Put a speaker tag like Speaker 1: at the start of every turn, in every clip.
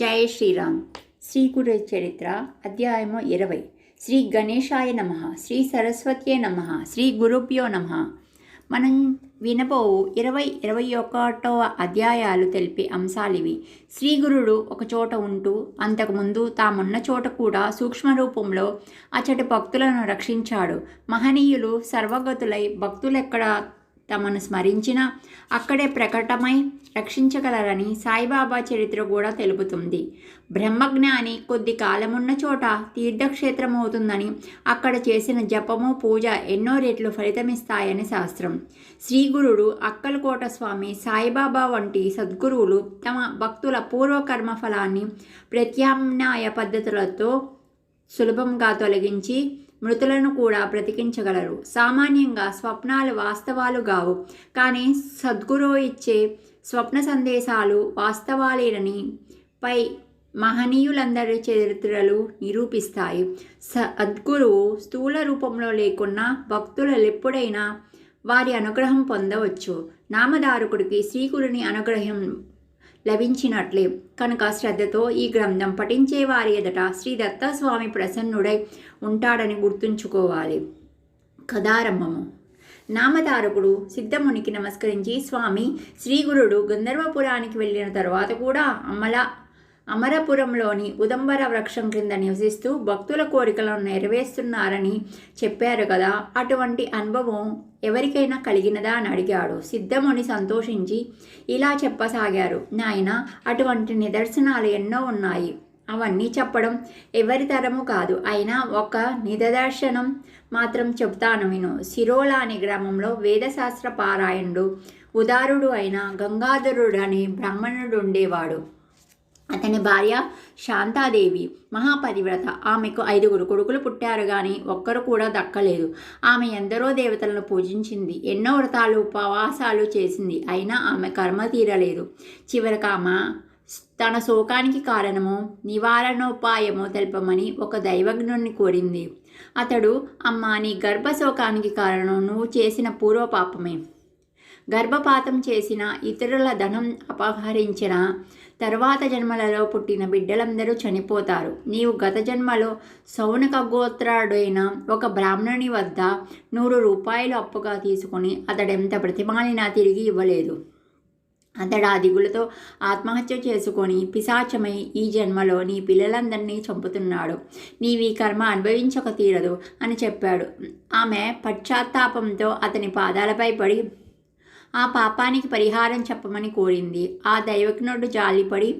Speaker 1: జై శ్రీరామ్. శ్రీ చరిత్ర అధ్యాయము ఇరవై. శ్రీ గణేశాయ నమ శ్రీ సరస్వత్యే నమ శ్రీ గురుభ్యో నమ. మనం వినబో ఇరవై ఇరవై ఒకటవ అధ్యాయాలు తెలిపే అంశాలివి. శ్రీ గురుడు ఒక చోట ఉంటూ అంతకుముందు తామున్న చోట కూడా సూక్ష్మ రూపంలో అచ్చటి భక్తులను రక్షించాడు. మహనీయులు సర్వగతులై భక్తులెక్కడ తమను స్మరించిన అక్కడే ప్రకటమై రక్షించగలరని సాయిబాబా చరిత్ర కూడా తెలుపుతుంది. బ్రహ్మజ్ఞాని కొద్ది కాలమున్న చోట తీర్థక్షేత్రం అవుతుందని అక్కడ చేసిన జపము పూజ ఎన్నో రెట్లు ఫలితమిస్తాయని శాస్త్రం. శ్రీగురుడు అక్కలకోట స్వామి సాయిబాబా వంటి సద్గురువులు తమ భక్తుల పూర్వకర్మ ఫలాన్ని ప్రత్యామ్నాయ పద్ధతులతో సులభంగా తొలగించి మృతులను కూడా బ్రతికించగలరు సామాన్యంగా స్వప్నాలు వాస్తవాలు గావు. కానీ సద్గురు ఇచ్చే స్వప్న సందేశాలు వాస్తవాలేనని పై మహనీయులందరి చరిత్రలు నిరూపిస్తాయి. సద్గురువు స్థూల రూపంలో లేకున్నా భక్తులు ఎప్పుడైనా వారి అనుగ్రహం పొందవచ్చు. నామధారకుడికి శ్రీగురుని అనుగ్రహం లభించినట్లే. కనుక శ్రద్ధతో ఈ గ్రంథం పఠించే వారి ఎదుట శ్రీ దత్తస్వామి ప్రసన్నుడై ఉంటాడని గుర్తుంచుకోవాలి. కథారంభము. నామధారకుడు సిద్ధమునికి నమస్కరించి స్వామి శ్రీగురుడు గంధర్వపురానికి వెళ్ళిన తర్వాత కూడా అమల అమరపురంలోని ఉదంబర వృక్షం క్రింద నివసిస్తూ భక్తుల కోరికలను నెరవేరుస్తున్నారని చెప్పారు కదా! అటువంటి అనుభవం ఎవరికైనా కలిగినదా? అని అడిగాడు. సిద్ధముని సంతోషించి ఇలా చెప్పసాగారు. నాయన అటువంటి నిదర్శనాలు ఎన్నో ఉన్నాయి. అవన్నీ చెప్పడం ఎవరి తరము కాదు. అయినా ఒక నిదర్శనం మాత్రం చెప్తాను విను. సిరోలా అనే గ్రామంలో వేదశాస్త్ర పారాయణుడు ఉదారుడు అయిన గంగాధరుడు అనే బ్రాహ్మణుడు ఉండేవాడు. అతని భార్య శాంతాదేవి మహాపతివ్రత. ఆమెకు ఐదుగురు కొడుకులు పుట్టారు కానీ ఒక్కరు కూడా దక్కలేదు. ఆమె ఎందరో దేవతలను పూజించింది ఎన్నో వ్రతాలు ఉపవాసాలు చేసింది. అయినా ఆమె కర్మ తీరలేదు. చివరికి ఆమె తన శోకానికి కారణము నివారణోపాయము తెలపమని ఒక దైవజ్ఞుణ్ణి కోరింది. అతడు అమ్మ నీ గర్భశోకానికి కారణం నువ్వు చేసిన పూర్వపాపమే. గర్భపాతం చేసిన ఇతరుల ధనం అపహరించిన తర్వాత జన్మలలో పుట్టిన బిడ్డలందరూ చనిపోతారు. నీవు గత జన్మలో సౌనక గోత్రాడైన ఒక బ్రాహ్మణుని వద్ద నూరు రూపాయలు అప్పుగా తీసుకుని అతడెంత ప్రతిమాలినా తిరిగి ఇవ్వలేదు. అతడు ఆ దిగులతో ఆత్మహత్య చేసుకొని పిశాచమై ఈ జన్మలో నీ పిల్లలందరినీ చంపుతున్నాడు. నీవి కర్మ అనుభవించక తీరదు అని చెప్పాడు. ఆమె పశ్చాత్తాపంతో అతని పాదాలపై పడి ఆ పాపానికి పరిహారం చెప్పమని కోరింది. ఆ దైవజ్ఞుడు జాలిపడి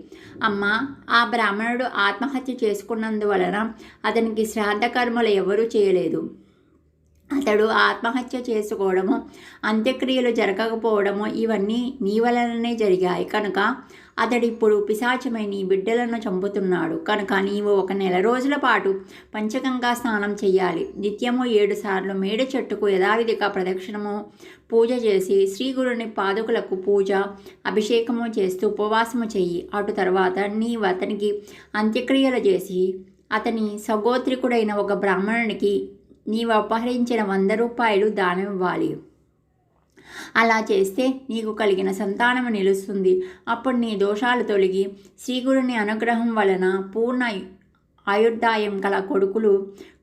Speaker 1: అమ్మ ఆ బ్రాహ్మణుడు ఆత్మహత్య చేసుకున్నందువలన అతనికి శ్రాద్ధ కర్మలు ఎవరూ చేయలేదు. అతడు ఆత్మహత్య చేసుకోవడము అంత్యక్రియలు జరగకపోవడము ఇవన్నీ నీ వలననే జరిగాయి. కనుక అతడిప్పుడు పిశాచమై నీ బిడ్డలను చంపుతున్నాడు. కనుక నీవు ఒక నెల రోజుల పాటు పంచగంగా స్నానం చేయాలి నిత్యము ఏడుసార్లు మేడ చెట్టుకు యథావిధిగా ప్రదక్షిణము పూజ చేసి శ్రీ గురుని పాదుకులకు పూజ అభిషేకము చేస్తూ ఉపవాసము చెయ్యి. అటు తర్వాత నీవు అతనికి అంత్యక్రియలు చేసి అతని సగోత్రికుడైన ఒక బ్రాహ్మణునికి నీవు అపహరించిన వంద రూపాయలు దానం ఇవ్వాలి. అలా చేస్తే నీకు కలిగిన సంతానము నిలుస్తుంది. అప్పుడు నీ దోషాలు తొలగి శ్రీగురుని అనుగ్రహం వలన పూర్ణ ఆయుర్దాయం గల కొడుకులు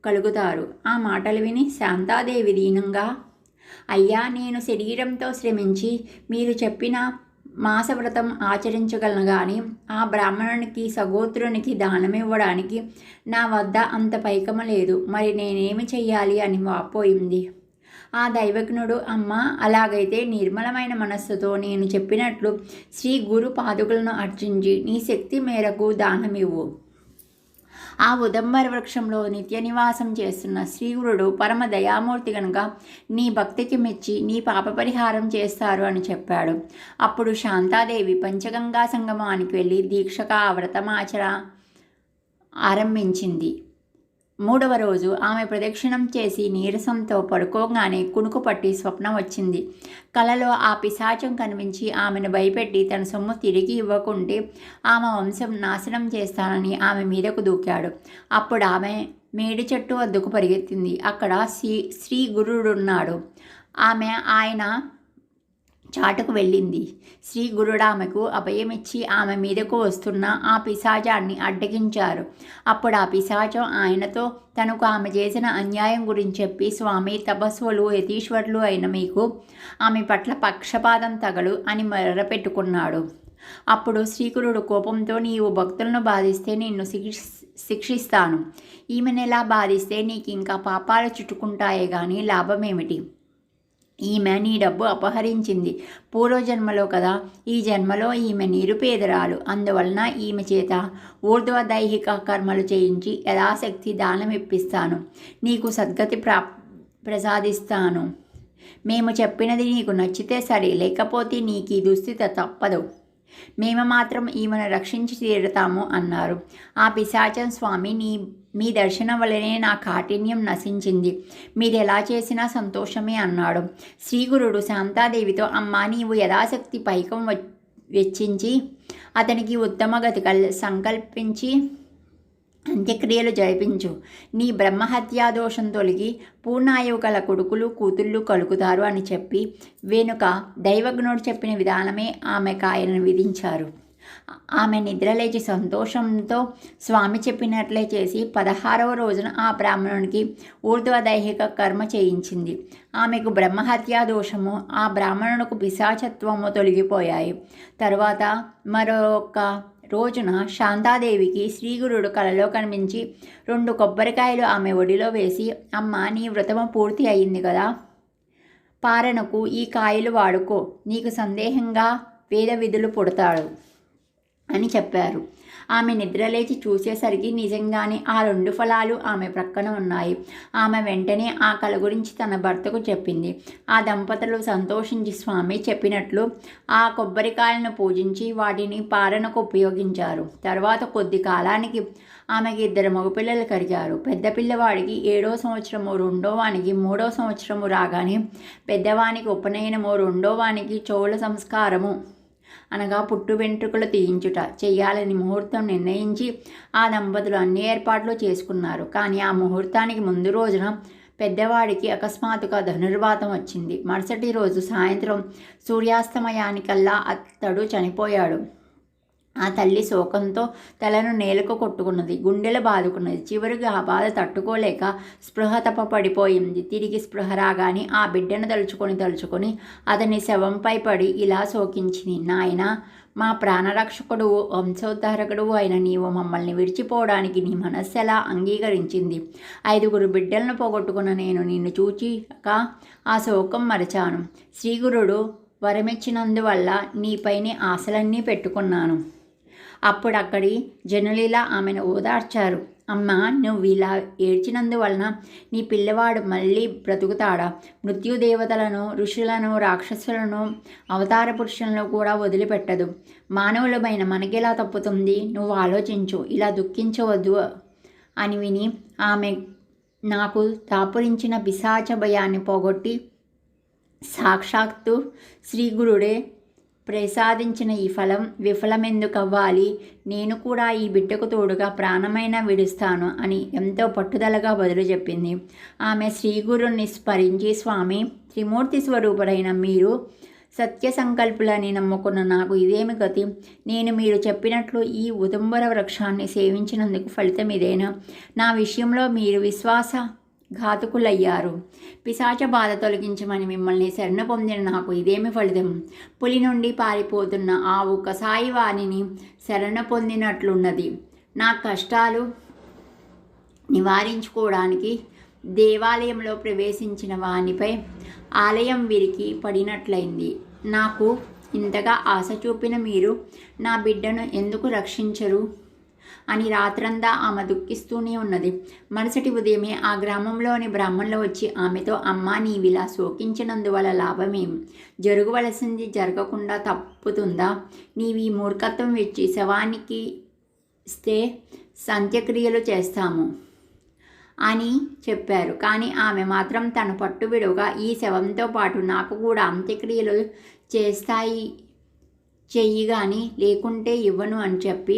Speaker 1: కలుగుతారు. ఆ మాటలు విని శాంతాదేవి దీనంగా అయ్యా నేను శరీరంతో శ్రమించి మీరు చెప్పిన మాసవ్రతం ఆచరించగలను కానీ ఆ బ్రాహ్మణునికి సగోత్రునికి దానమివ్వడానికి నా వద్ద అంత పైకము లేదు. మరి నేనేమి చెయ్యాలి అని వాపోయింది. ఆ దైవజ్ఞుడు అమ్మ అలాగైతే నిర్మలమైన మనస్సుతో నేను చెప్పినట్లు శ్రీ గురు పాదుకులను అర్చించి నీ శక్తి మేరకు దానమివ్వు. ఆ ఉదంబర వృక్షంలో నిత్య నివాసం చేస్తున్న శ్రీగురుడు పరమ దయామూర్తి కనుక నీ భక్తికి మెచ్చి నీ పాప పరిహారం చేస్తారు అని చెప్పాడు. అప్పుడు శాంతాదేవి పంచగంగా సంగమానికి వెళ్ళి దీక్షగా వ్రతమాచర ఆరంభించింది. మూడవ రోజు ఆమె ప్రదక్షిణం చేసి నీరసంతో పడుకోగానే కునుకు పట్టి స్వప్నం వచ్చింది. కలలో ఆ పిశాచం కనిపించి ఆమెను భయపెట్టి తన సొమ్ము తిరిగి ఇవ్వకుంటే ఆమె వంశం నాశనం చేస్తానని ఆమె మీదకు దూకాడు. అప్పుడు ఆమె మేడి చెట్టు వద్దకు పరిగెత్తింది. అక్కడ శ్రీ శ్రీ గురుడున్నాడు. ఆమె ఆయన చాటుకు వెళ్ళింది. శ్రీ గురుడామెకు అభయమిచ్చి ఆమె మీదకు వస్తున్న ఆ పిశాచాన్ని అడ్డగించారు. అప్పుడు ఆ పిశాచం ఆయనతో తనకు ఆమె చేసిన అన్యాయం గురించి చెప్పి స్వామి తపస్సులు యతీశ్వరులు అయిన మీకు ఆమె పట్ల పక్షపాతం తగలు అని మొరపెట్టుకున్నాడు. అప్పుడు శ్రీకురుడు కోపంతో నీవు భక్తులను బాధిస్తే నిన్ను శిక్ష శిక్షిస్తాను. ఈమెను ఎలా బాధిస్తే నీకు ఇంకా పాపాలు చుట్టుకుంటాయే కానీ లాభమేమిటి? ఈమె నీ డబ్బు అపహరించింది. పూర్వజన్మలో కదా ఈ జన్మలో ఈమె నిరుపేదరాలు అందువలన ఈమె చేత ఊర్ధ్వ దైహిక కర్మలు చేయించి యథాశక్తి దానం ఇప్పిస్తాను. నీకు సద్గతి ప్రా ప్రసాదిస్తాను. మేము చెప్పినది నీకు నచ్చితే సరే లేకపోతే నీకు ఈ దుస్థితి తప్పదు. మేము మాత్రం ఈమెను రక్షించి తీరుతాము అన్నారు. ఆ పిశాచం స్వామి నీ మీ దర్శనం వల్లనే నా కాఠిన్యం నశించింది. మీరు ఎలా చేసినా సంతోషమే అన్నాడు. శ్రీగురుడు శాంతాదేవితో అమ్మా నీవు యథాశక్తి పైకం వెచ్చించి అతనికి ఉత్తమ గతి కల్ సంకల్పించి అంత్యక్రియలు జరిపించు. నీ బ్రహ్మహత్యా దోషం తొలగి పూర్ణాయువు గల కొడుకులు కూతుళ్ళు కలుగుతారు అని చెప్పి వెనుక దైవజ్ఞుడు చెప్పిన విధానమే ఆమెకు ఆయనను విధించారు. ఆమె నిద్రలేచి సంతోషంతో స్వామి చెప్పినట్లే చేసి పదహారవ రోజున ఆ బ్రాహ్మణునికి ఊర్ధ్వదైహిక కర్మ చేయించింది. ఆమెకు బ్రహ్మహత్యా దోషము ఆ బ్రాహ్మణునికి పిశాచత్వము తొలగిపోయాయి. తరువాత మరొక రోజున శాంతాదేవికి శ్రీగురుడు కలలో కనిపించి రెండు కొబ్బరికాయలు ఆమె ఒడిలో వేసి అమ్మ నీ వ్రతము పూర్తి అయింది కదా. పారణకు ఈ కాయలు వాడుకో. నీకు సందేహంగా వేద విధులు పుడతాడు అని చెప్పారు. ఆమె నిద్రలేచి చూసేసరికి నిజంగానే ఆ రెండు ఫలాలు ఆమె ప్రక్కన ఉన్నాయి. ఆమె వెంటనే ఆ కళ గురించి తన భర్తకు చెప్పింది. ఆ దంపతులు సంతోషించి స్వామి చెప్పినట్లు ఆ కొబ్బరికాయలను పూజించి వాటిని పాలనకు ఉపయోగించారు. తర్వాత కొద్ది కాలానికి ఆమెకి ఇద్దరు మగపిల్లలు కరిగారు. పెద్ద పిల్లవాడికి ఏడో సంవత్సరము రెండో వానికి మూడో సంవత్సరము రాగానే పెద్దవానికి ఉపనయనము రెండో వానికి చోళ సంస్కారము అనగా పుట్టు వెంట్రుకలు తీయించుట చేయాలని ముహూర్తం నిర్ణయించి ఆ దంపతులు అన్ని ఏర్పాట్లు చేసుకున్నారు. కానీ ఆ ముహూర్తానికి ముందు రోజున పెద్దవాడికి అకస్మాత్తుగా ధనుర్వాతం వచ్చింది. మరుసటి రోజు సాయంత్రం సూర్యాస్తమయానికల్లా అతడు చనిపోయాడు. ఆ తల్లి శోకంతో తలను నేలకు కొట్టుకున్నది. గుండెలు బాదుకున్నది. చివరికి ఆ బాధ తట్టుకోలేక స్పృహ తప్ప పడిపోయింది తిరిగి స్పృహ రాగానే ఆ బిడ్డను తలుచుకొని తలుచుకొని అతని శవంపై పడి ఇలా శోకించింది. నాయన మా ప్రాణరక్షకుడు వంశోద్ధారకుడు అయిన నీవు మమ్మల్ని విడిచిపోవడానికి నీ మనస్సు ఎలా అంగీకరించింది? ఐదుగురు బిడ్డలను పోగొట్టుకున్న నేను నిన్ను చూచిక ఆ శోకం మరచాను. శ్రీగురుడు వరమిచ్చినందువల్ల నీపైనే ఆశలన్నీ పెట్టుకున్నాను. అప్పుడు అక్కడి జనులిలా ఆమెను ఓదార్చారు. అమ్మ నువ్వు ఇలా ఏడ్చినందువలన నీ పిల్లవాడు మళ్ళీ బ్రతుకుతాడా? మృత్యుదేవతలను ఋషులను రాక్షసులను అవతార పురుషులను కూడా వదిలిపెట్టదు. మానవులమైన మనకెలా తప్పుతుంది? నువ్వు ఆలోచించు. ఇలా దుఃఖించవద్దు అని విని ఆమె నాకు దాపురించిన పిశాచ భయాన్ని పోగొట్టి సాక్షాత్తు శ్రీ గురుడే ప్రసాదించిన ఈ ఫలం విఫలమెందుకు అవ్వాలి నేను కూడా ఈ బిడ్డకు తోడుగా ప్రాణమైన విడుస్తాను అని ఎంతో పట్టుదలగా బదులు చెప్పింది. ఆమె శ్రీగురుణ్ణి స్మరించి స్వామి త్రిమూర్తి స్వరూపుడైన మీరు సత్య సంకల్పులని నమ్ముకున్న నాకు ఇదేమి గతి? నేను మీరు చెప్పినట్లు ఈ ఉదంబర వృక్షాన్ని సేవించినందుకు ఫలితం ఇదేనా? నా విషయంలో మీరు విశ్వాస ఘాతుకులయ్యారు. పిశాచ బాధ తొలగించమని మిమ్మల్ని శరణ పొందిన నాకు ఇదేమి ఫలితం? పులి నుండి పారిపోతున్న ఆవు కసాయి వాణిని శరణ పొందినట్లున్నది. నా కష్టాలు నివారించుకోవడానికి దేవాలయంలో ప్రవేశించిన వానిపై ఆలయం విరికి పడినట్లయింది. నాకు ఇంతగా ఆశ చూపిన మీరు నా బిడ్డను ఎందుకు రక్షించరు? అని రాత్రంతా ఆమె దుఃఖిస్తూనే ఉన్నది. మరుసటి ఉదయమే ఆ గ్రామంలోని బ్రాహ్మణులు వచ్చి ఆమెతో అమ్మా నీవిలా శోకించినందువల్ల లాభమేం? జరగవలసింది జరగకుండా తప్పుతుందా? నీవి మూర్ఖత్వం ఇచ్చి శవానికి ఇస్తే సంత్యక్రియలు చేస్తాము అని చెప్పారు. కానీ ఆమె మాత్రం తన పట్టుబిడుగా ఈ శవంతో పాటు నాకు కూడా అంత్యక్రియలు చేస్తాయి చెయ్యి కానీ లేకుంటే ఇవ్వను అని చెప్పి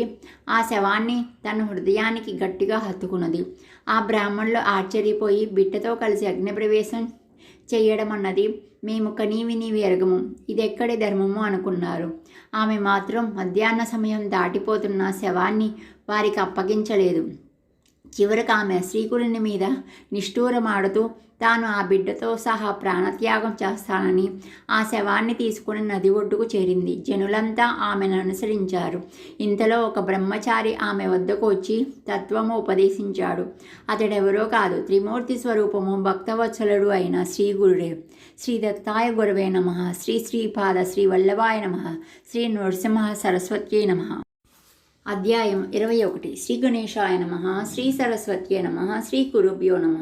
Speaker 1: ఆ శవాన్ని తన హృదయానికి గట్టిగా హత్తుకున్నది. ఆ బ్రాహ్మణులు ఆశ్చర్యపోయి బిడ్డతో కలిసి అగ్నిప్రవేశం చేయడం అన్నది మేము కనీవి నీవి ఎరగము. ఇదెక్కడి ధర్మము అనుకున్నారు. ఆమె మాత్రం మధ్యాహ్న సమయం దాటిపోతున్న శవాన్ని వారికి అప్పగించలేదు. చివరికి ఆమె శ్రీకుడిని మీద నిష్ఠూరమాడుతూ తాను ఆ బిడ్డతో సహా ప్రాణత్యాగం చేస్తానని ఆ శవాన్ని తీసుకుని నది ఒడ్డుకు చేరింది. జనులంతా ఆమెను అనుసరించారు. ఇంతలో ఒక బ్రహ్మచారి ఆమె వద్దకు వచ్చి తత్వము ఉపదేశించాడు. అతడెవరో కాదు త్రిమూర్తి స్వరూపము భక్తవత్సలుడు అయిన శ్రీగురుడే. శ్రీ దత్తాయ గురవే నమ. శ్రీ శ్రీపాద శ్రీ వల్లభాయ నమ. శ్రీ నృసింహ సరస్వత్యై నమ. అధ్యాయం ఇరవై ఒకటి. శ్రీ గణేశాయ నమ శ్రీ సరస్వత్యే నమ శ్రీ కురుభ్యో నమ.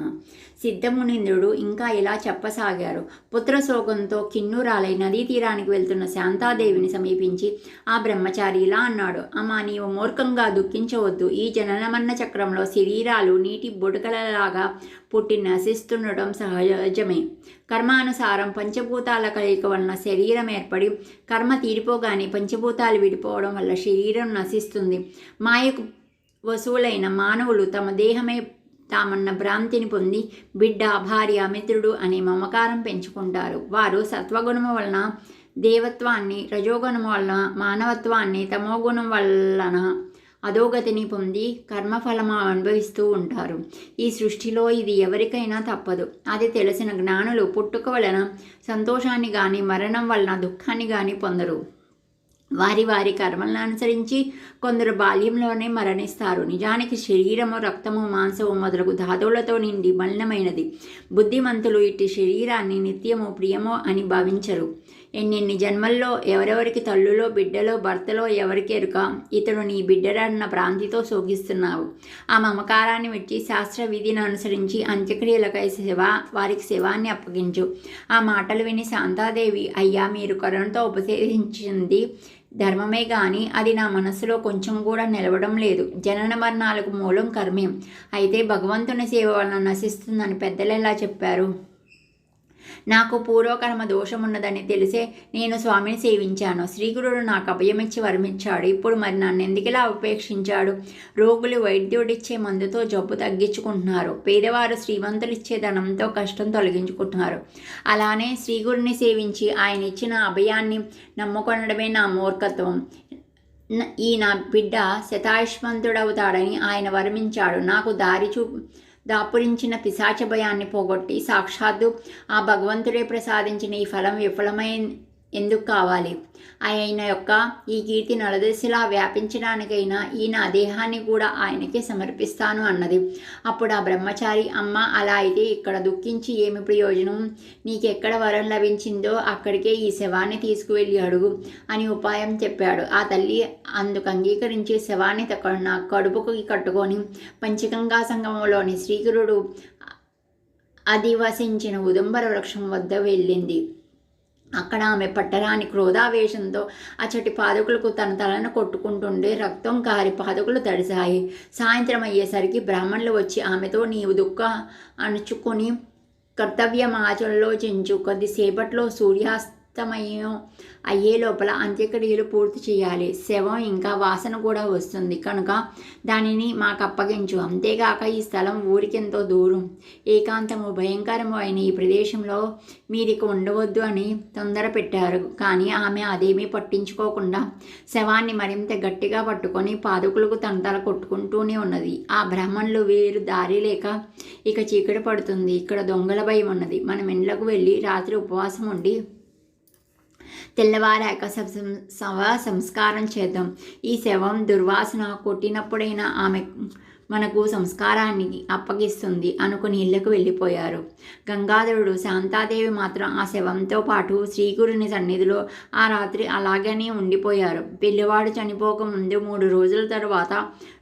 Speaker 1: సిద్ధమునింద్రుడు ఇంకా ఇలా చెప్పసాగారు. పుత్రశోకంతో కిన్నురాలై నదీ తీరానికి వెళ్తున్న శాంతాదేవిని సమీపించి ఆ బ్రహ్మచారి ఇలా అన్నాడు అమ్మా నీవు మూర్ఖంగా దుఃఖించవద్దు. ఈ జననమన్న చక్రంలో శరీరాలు నీటి బుడకలలాగా పుట్టి నశిస్తుండటం సహజమే. కర్మానుసారం పంచభూతాల కలయిక వలన శరీరం ఏర్పడి కర్మ తీరిపోగానే పంచభూతాలు విడిపోవడం వల్ల శరీరం నశిస్తుంది. మాయకు వసువులైన మానవులు తమ దేహమే తామన్న భ్రాంతిని పొంది బిడ్డ భార్య మిత్రుడు అనే మమకారం పెంచుకుంటారు. వారు సత్వగుణము వలన దేవత్వాన్ని రజోగుణం వలన మానవత్వాన్ని తమోగుణం వలన అధోగతిని పొంది కర్మఫలము అనుభవిస్తూ ఉంటారు. ఈ సృష్టిలో ఇది ఎవరికైనా తప్పదు. అది తెలిసిన జ్ఞానులు పుట్టుక వలన సంతోషాన్ని కానీ మరణం వలన దుఃఖాన్ని కానీ పొందరు. వారి వారి కర్మలను అనుసరించి కొందరు బాల్యంలోనే మరణిస్తారు. నిజానికి శరీరము రక్తము మాంసము మొదలగు ధాతువులతో నిండి మలినమైనది. బుద్ధిమంతులు ఇట్టి శరీరాన్ని నిత్యము ప్రియము అని భావించరు. ఎన్నెన్ని జన్మల్లో ఎవరెవరికి తల్లులో బిడ్డలో భర్తలో ఎవరికి ఎరుక ఇతడు నీ బిడ్డరన్న ప్రాంతితో శోకిస్తున్నావు. ఆ మమకారాన్ని వచ్చి శాస్త్ర విధిని అనుసరించి అంత్యక్రియలకై శివ వారికి శివాన్ని అప్పగించు. ఆ మాటలు విని శాంతాదేవి అయ్యా మీరు కరుణతో ఉపదేశించింది ధర్మమే కానీ అది నా మనసులో కొంచెం కూడా నిలవడం లేదు. జనన మరణాలకు మూలం కర్మే. అయితే భగవంతుని సేవ వలన నశిస్తుందని పెద్దలు ఎలా చెప్పారు? నాకు పూర్వకర్మ దోషమున్నదని తెలిసే నేను స్వామిని సేవించాను. శ్రీగురుడు నాకు అభయమిచ్చి వరమిచ్చాడు. ఇప్పుడు మరి నన్ను ఎందుకులా ఉపేక్షించాడు? రోగులు వైద్యుడిచ్చే మందుతో జబ్బు తగ్గించుకుంటున్నారు. పేదవారు శ్రీమంతులు ఇచ్చే ధనంతో కష్టం తొలగించుకుంటున్నారు. అలానే శ్రీగురుని సేవించి ఆయన ఇచ్చిన అభయాన్ని నమ్ముకొనడమే నా మూర్ఖత్వం. ఈ నా బిడ్డ శతాయుష్మంతుడవుతాడని ఆయన వరమించాడు. నాకు దారి చూ దాపురించిన పిశాచ భయాన్ని పోగొట్టి సాక్షాత్తు ఆ భగవంతుడే ప్రసాదించిన ఈ ఫలం విఫలమై ఎందుకు కావాలి? ఆయన యొక్క ఈ కీర్తి నలదశిలా వ్యాపించడానికైనా ఈ నా దేహాన్ని కూడా ఆయనకే సమర్పిస్తాను అన్నది. అప్పుడు ఆ బ్రహ్మచారి అమ్మ అలా అయితే ఇక్కడ దుఃఖించి ఏమి ప్రయోజనం? నీకెక్కడ వరం లభించిందో అక్కడికే ఈ శవాన్ని తీసుకువెళ్ళి అడుగు అని ఉపాయం చెప్పాడు. ఆ తల్లి అందుకు అంగీకరించి శవాన్ని తక్కడున్న కడుపుకి కట్టుకొని పంచగంగా సంగమంలోని శ్రీకరుడు అధివసించిన ఉదంబర వృక్షం వద్ద వెళ్ళింది. అక్కడ ఆమె పట్టరాని క్రోధావేశంతో అచ్చటి పాదకులకు తన తలను కొట్టుకుంటుండే రక్తం కారి పాదకులు తడిశాయి. సాయంత్రం అయ్యేసరికి బ్రాహ్మణులు వచ్చి ఆమెతో నీవు దుఃఖ అణుచుకొని కర్తవ్యం ఆచరణలో చెంచు. కొద్దిసేపట్లో సూర్యాస్తమయం అయ్యే లోపల అంత్యక్రియలు పూర్తి చేయాలి. శవం ఇంకా వాసన కూడా వస్తుంది. కనుక దానిని మాకు అప్పగించు అంతేగాక ఈ స్థలం ఊరికెంతో దూరం. ఏకాంతము భయంకరము అయిన ఈ ప్రదేశంలో మీరిక ఉండవద్దు అని తొందర పెట్టారు. కానీ ఆమె అదేమీ పట్టించుకోకుండా శవాన్ని మరింత గట్టిగా పట్టుకొని పాదుకులకు తన తల కొట్టుకుంటూనే ఉన్నది. ఆ బ్రాహ్మణులు వేరు దారి లేక ఇక చీకటి పడుతుంది. ఇక్కడ దొంగల భయం ఉన్నది. మనం ఇండ్లకు వెళ్ళి రాత్రి ఉపవాసం ఉండి తెల్లవారాక శవ సంస్కారం చేద్దాం. ఈ శవం దుర్వాసన కొట్టినప్పుడైనా ఆమె మనకు సంస్కారాన్ని అప్పగిస్తుంది అనుకుని ఇళ్ళకు వెళ్ళిపోయారు. గంగాధరుడు శాంతాదేవి మాత్రం ఆ శవంతో పాటు శ్రీగురుని సన్నిధిలో ఆ రాత్రి అలాగనే ఉండిపోయారు. పిల్లివాడు చనిపోక ముందు మూడు రోజుల తరువాత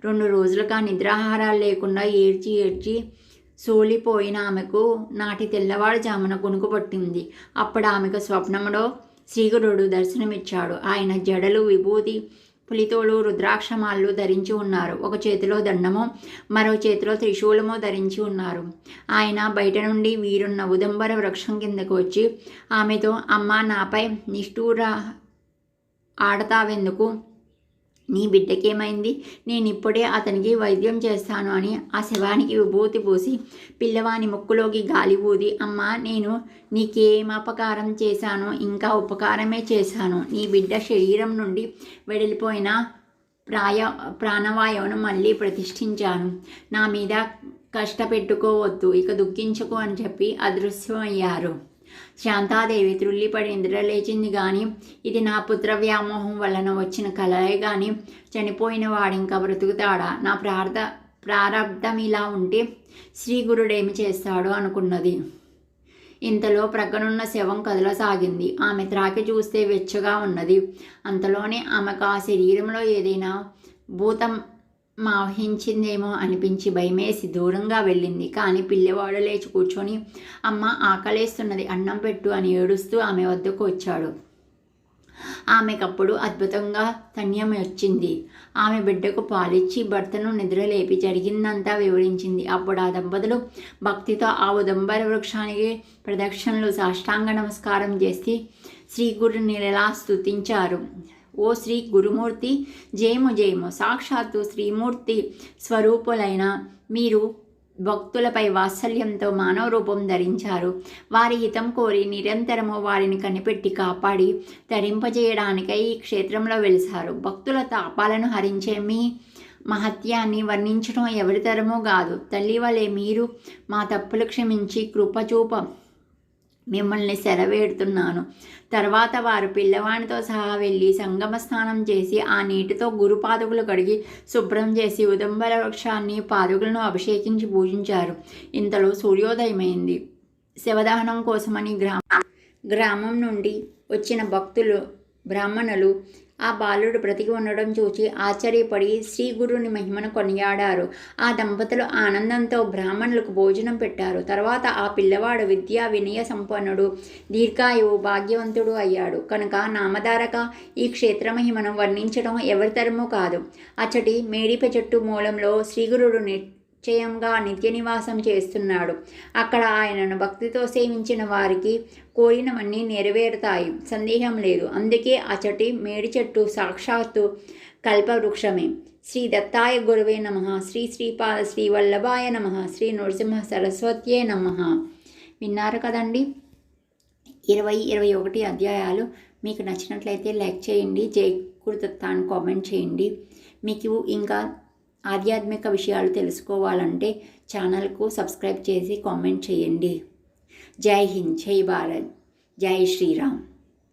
Speaker 1: రెండు రోజులుగా నిద్రాహారాలు లేకుండా ఏడ్చి ఏడ్చి సోలిపోయిన ఆమెకు నాటి తెల్లవాడు జామున కొనుకు పట్టింది. అప్పుడు ఆమెకు స్వప్నములో శ్రీగురుడు దర్శనమిచ్చాడు. ఆయన జడలు విభూతి పులితోలు రుద్రాక్షమాలు ధరించి ఉన్నారు. ఒక చేతిలో దండము మరో చేతిలో త్రిశూలము ధరించి ఉన్నారు. ఆయన బయట నుండి వీరున్న ఉదంబర వృక్షం కిందకు వచ్చి ఆమెతో అమ్మ నాపై నిష్ఠూర ఆడతావెందుకు? నీ బిడ్డకేమైంది? నేను ఇప్పుడే అతనికి వైద్యం చేస్తాను అని ఆ శవానికి విభూతి పూసి పిల్లవాని ముక్కులోకి గాలి ఊది అమ్మా నేను నీకేం అపకారం చేశాను? ఇంకా ఉపకారమే చేశాను. నీ బిడ్డ శరీరం నుండి వెడలిపోయిన ప్రాయ ప్రాణవాయువును మళ్ళీ ప్రతిష్ఠించాను. నా మీద కష్టపెట్టుకోవద్దు ఇక దుఃఖించుకో అని చెప్పి అదృశ్యమయ్యారు. శాంతాదేవి త్రుల్లిపడి నిద్రలేచింది కానీ ఇది నా పుత్ర వ్యామోహం వలన వచ్చిన కలయే కానీ చనిపోయిన వాడింకా బ్రతుకుతాడా? నా ప్రార్థ ప్రారంధం ఇలా ఉంటే శ్రీ గురుడేమి చేస్తాడు అనుకున్నది. ఇంతలో ప్రక్కనున్న శవం కదలసాగింది. ఆమె త్రాకి చూస్తే వెచ్చగా ఉన్నది. అంతలోనే ఆమెకు ఆ శరీరంలో ఏదైనా భూతం మావహించిందేమో అనిపించి భయమేసి దూరంగా వెళ్ళింది. కానీ పిల్లవాడు లేచి కూర్చొని అమ్మ ఆకలేస్తున్నది అన్నం పెట్టు అని ఏడుస్తూ ఆమె వద్దకు వచ్చాడు. ఆమెకప్పుడు అద్భుతంగా తన్యం వచ్చింది. ఆమె బిడ్డకు పాలిచ్చి భర్తను నిద్రలేపి జరిగిందంతా వివరించింది. అప్పుడు ఆ దంపతులు భక్తితో ఆ ఉదంబర వృక్షానికి ప్రదక్షిణలు సాష్టాంగ నమస్కారం చేసి శ్రీ గురుని ఎలా స్తుతించారు. ఓ శ్రీ గురుమూర్తి జయము జయము. సాక్షాత్తు శ్రీమూర్తి స్వరూపులైన మీరు భక్తులపై వాత్సల్యంతో మానవ రూపం ధరించారు. వారి హితం కోరి నిరంతరము వారిని కనిపెట్టి కాపాడి తరింపజేయడానికై ఈ క్షేత్రంలో వెలిసారు. భక్తుల తాపాలను హరించే మీ మహత్యాన్ని వర్ణించడం ఎవరితరమో కాదు. తల్లి వలె మీరు మా తప్పులు క్షమించి కృపచూపం మిమ్మల్ని సెరవేడుతున్నాను తర్వాత వారు పిల్లవాడితో సహా వెళ్ళి సంగమ స్నానం చేసి ఆ నీటితో గురు పాదుకులు కడిగి శుభ్రం చేసి ఉదంబర వృక్షాన్ని పాదుకులను అభిషేకించి పూజించారు. ఇంతలో సూర్యోదయమైంది. శివదహనం కోసమని గ్రామ గ్రామం నుండి వచ్చిన భక్తులు బ్రాహ్మణులు ఆ బాలుడు బ్రతికి ఉండడం చూచి ఆశ్చర్యపడి శ్రీ గురుని మహిమను కొనియాడారు. ఆ దంపతులు ఆనందంతో బ్రాహ్మణులకు భోజనం పెట్టారు. తర్వాత ఆ పిల్లవాడు విద్యా వినయ సంపన్నుడు దీర్ఘాయువు భాగ్యవంతుడు అయ్యాడు. కనుక నామధారక ఈ క్షేత్ర మహిమను వర్ణించడం ఎవరితరమూ కాదు. అచ్చటి మేడిప చెట్టు మూలంలో శ్రీగురుడు నిశ్చయంగా నిత్య నివాసం చేస్తున్నాడు అక్కడ ఆయనను భక్తితో సేవించిన వారికి కోరినవన్నీ నెరవేరుతాయి సందేహం లేదు అందుకే అచటి మేడి చెట్టు సాక్షాత్తు కల్పవృక్షమే శ్రీ దత్తాయ గురువే నమ శ్రీ శ్రీపాద శ్రీ వల్లభాయ నమ శ్రీ నృసింహ సరస్వత్యే నమ విన్నారు కదండి ఇరవై ఇరవై ఒకటి అధ్యాయాలు మీకు నచ్చినట్లయితే లైక్ చేయండి జై గురుదత్తాన్ని కామెంట్ చేయండి మీకు ఇంకా ఆధ్యాత్మిక విషయాలు తెలుసుకోవాలంటే ఛానల్కు సబ్స్క్రైబ్ చేసి కామెంట్ చేయండి. జై హింద్ జై భారత్ జై శ్రీరామ్.